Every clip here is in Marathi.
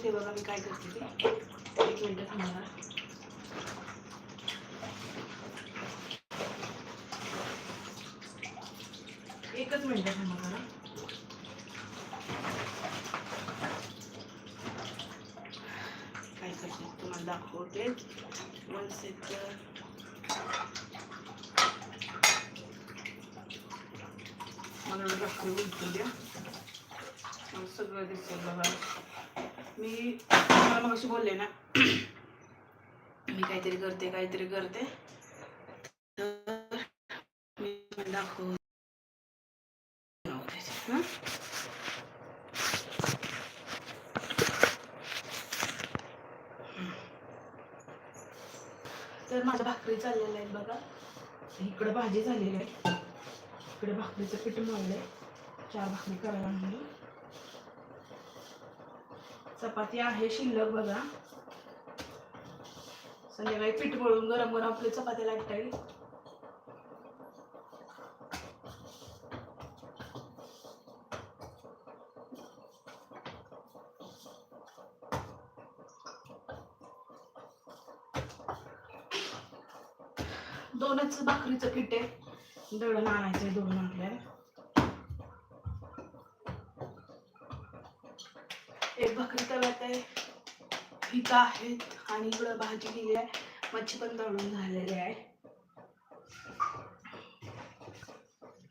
दाखवते बघा मी काय करते ते. एक मिनटं थांबा. एकच मिनटं थांबा काय करते तुम्हाला दाखवते. वन सेकंड मला दाखवून उलटू द्या. सगळं दिसेल बघा. मी मला मग बोलले ना मी काहीतरी करते काहीतरी करते. तर मी दाखव तर माझ्या भाकरी चाललेल्या आहेत बघा. इकडे भाजी झालेली आहे. इकडे भाकरीचं पीठ मारलंय चार भाकरी करायला म्हणून चपाती आहे शिल्लक बघा. संध्याकाळी पीठ मळून गरम गरम आपली चपाती लागता. येईल दोनच भाकरीचं पीठ आहे. दळण आहे दोन आपल्याला हे भाकरी तव्यात आहे. इथं आहेत आणि इकडं भाजी केली आहे. मच्छी पण तळून झालेली आहे.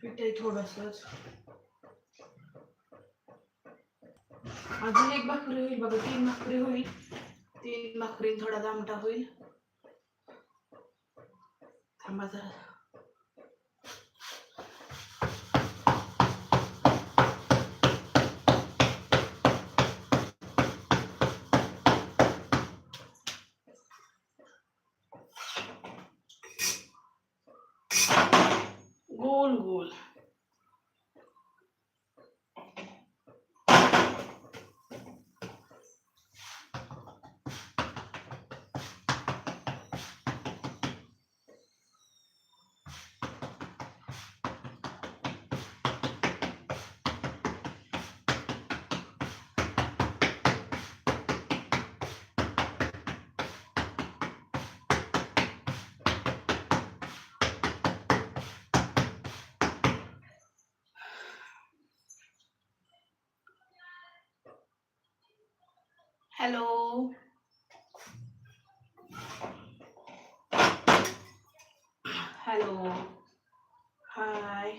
पीठ आहे थोडंसंच. अजून एक भाकरी होईल बघा तीन भाकरी होईल. तीन भाकरी थोडा दामटा होईल. थांबा जरा. हॅलो हॅलो हाय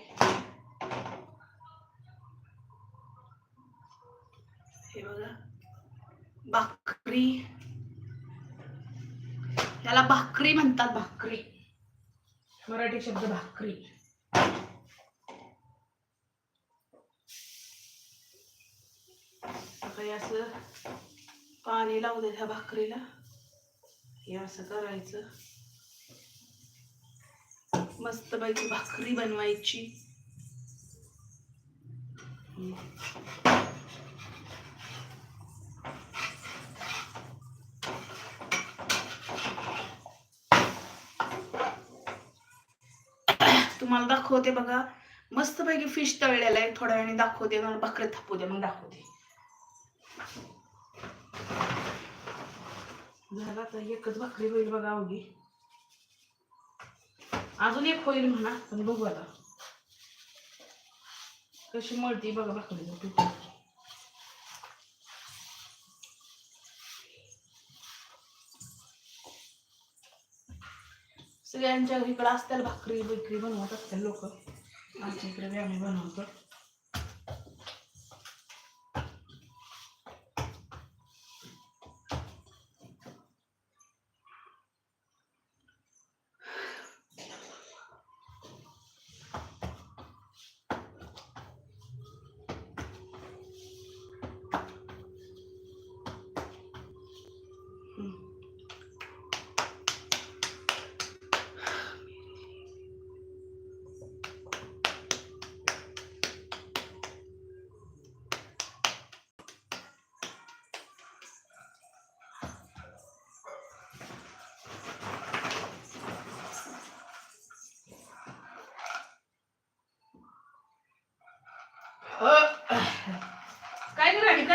हे बघा भाकरी त्याला भाकरी म्हणतात भाकरी मराठी शब्द भाकरी. आता हे असं पाणी लावू दे ह्या भाकरीला. हे असं करायचं. मस्त पैकी भाकरी बनवायची. तुम्हाला दाखवते बघा. मस्त पैकी फिश तळलेला आहे. थोड्या वेळाने दाखवते. मला भाकरी थापू दे मग दाखवते. झाला तर एकच भाकरी होईल बघा अवघी. अजून एक होईल म्हणा पण बघू आता. कशी मळती बघा भाकरी पीठ सगळ्यांच्या इकडे असतील भाकरी बिकरी बनवत असतात लोक. आमच्या इकडे आम्ही बनवतो.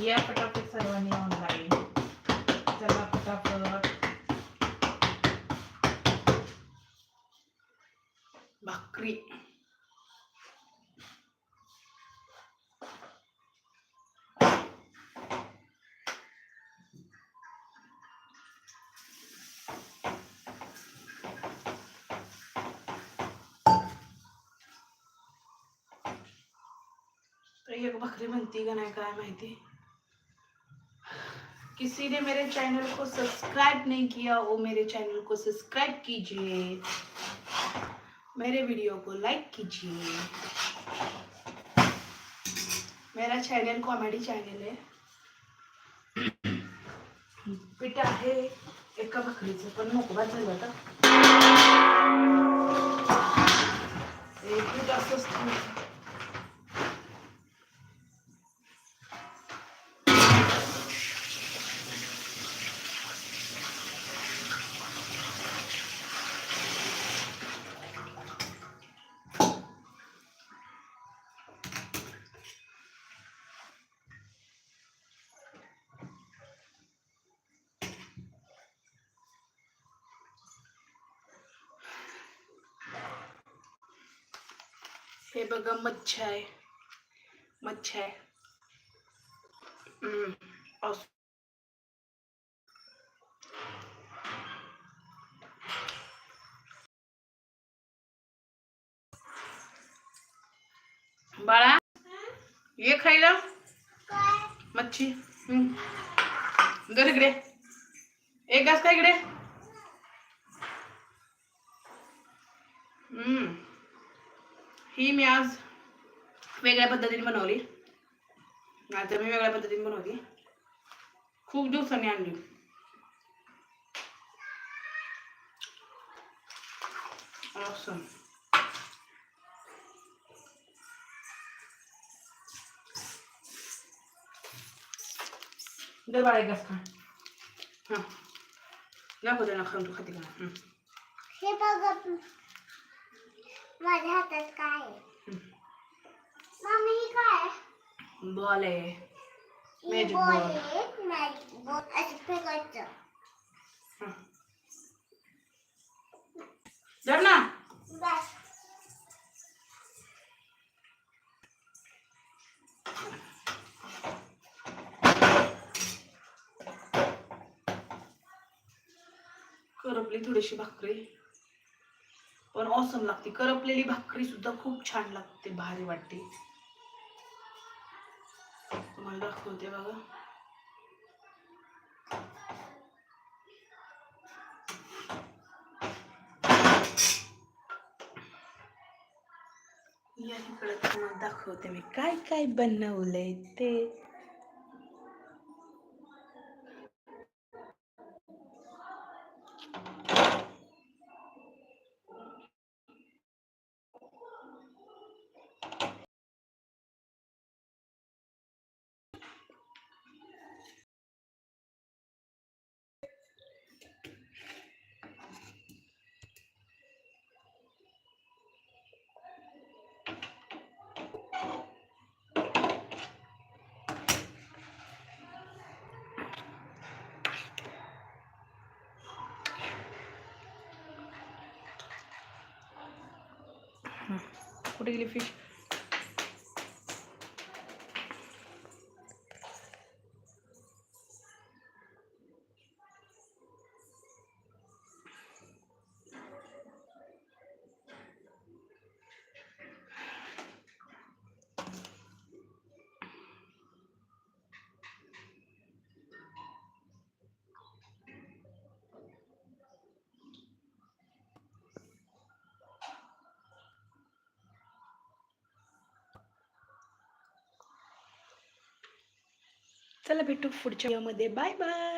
या पटापट सर्वांनी ऑनलाईन चला पटापट भाकरी तर एक भाकरी म्हणती का नाही काय माहिती किसी ने मेरे चैनल को सब्सक्राइब नहीं किया वो मेरे चैनल को सब्सक्राइब कीजिए। मेरे वीडियो को लाइक कीजिए। मेरा चैनल कॉमेडी चॅनल आहे पीठ आहे एका भाकरीचं पण मोकळा झालं आता. हे पीठ असं हे बघा मच्छी आहे. मच्छी आहे. हम्म. बाळा, ये खायला? मच्छी. हम्म. दर इकडे. एक घास का इकडे. हम्म. ही मी आज वेगळ्या पद्धतीने बनवली नाहीतर मी वेगळ्या पद्धतीने बनवली खूप दिवसांनी आणली Awesome. दे बाळा एक घास खा हां दाखव त्यांना खाऊन तू माझ्या हातात काय आहे. मम्मी ही काय? बॉल आहे ही Magic बॉल ball. आहे मॅजिक बॉल असं फेकायचं हं. धर ना बस करपली थोडीशी भाकरी ऑसम लागते. करपलेली भाकरी सुद्धा खूप छान लागते भारी वाटते. तुम्हाला दाखवते बघा. या इकडे तुम्हाला दाखवते मी काय काय बनवलंय ते. കുടിയിൽ ഫിഷ് चला भेटू पुढच्या व्हिडिओमध्ये बाय बाय.